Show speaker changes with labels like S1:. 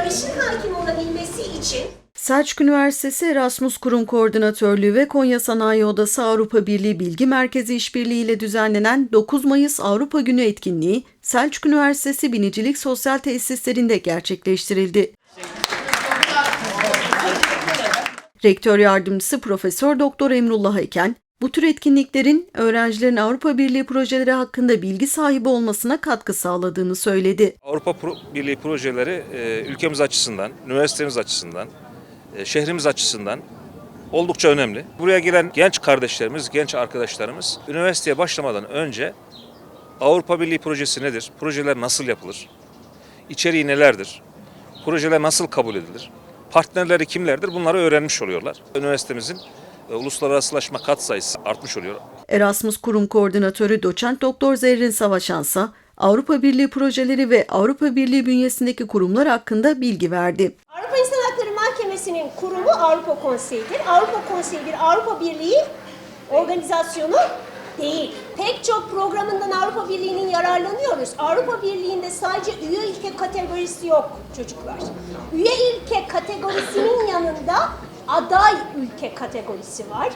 S1: barışın hakim olabilmesi için
S2: Selçuk Üniversitesi Erasmus Kurum Koordinatörlüğü ve Konya Sanayi Odası Avrupa Birliği Bilgi Merkezi İşbirliği ile düzenlenen 9 Mayıs Avrupa Günü etkinliği Selçuk Üniversitesi Binicilik Sosyal Tesislerinde gerçekleştirildi. Rektör yardımcısı Profesör Doktor Emrullah Eken, bu tür etkinliklerin öğrencilerin Avrupa Birliği projeleri hakkında bilgi sahibi olmasına katkı sağladığını söyledi.
S3: Avrupa Birliği projeleri e, ülkemiz açısından, üniversitemiz açısından, e, şehrimiz açısından oldukça önemli. Buraya gelen genç kardeşlerimiz, genç arkadaşlarımız üniversiteye başlamadan önce Avrupa Birliği projesi nedir? Projeler nasıl yapılır? İçeriği nelerdir? Projeler nasıl kabul edilir? Partnerleri kimlerdir? Bunları öğrenmiş oluyorlar. Üniversitemizin uluslararasılaşma kat sayısı artmış oluyor.
S2: Erasmus Kurum Koordinatörü Doçent Doktor Zerrin Savaşansa Avrupa Birliği projeleri ve Avrupa Birliği bünyesindeki kurumlar hakkında bilgi verdi.
S1: Avrupa İnsan Hakları Mahkemesi'nin kurumu Avrupa Konseyi'dir. Avrupa Konseyi bir Avrupa Birliği organizasyonu değil. Pek çok programından Avrupa Birliği'nin yararlanıyoruz. Avrupa Birliği'nde sadece üye ülke kategorisi yok çocuklar. Üye ülke kategorisinin yanında aday ülke kategorisi var.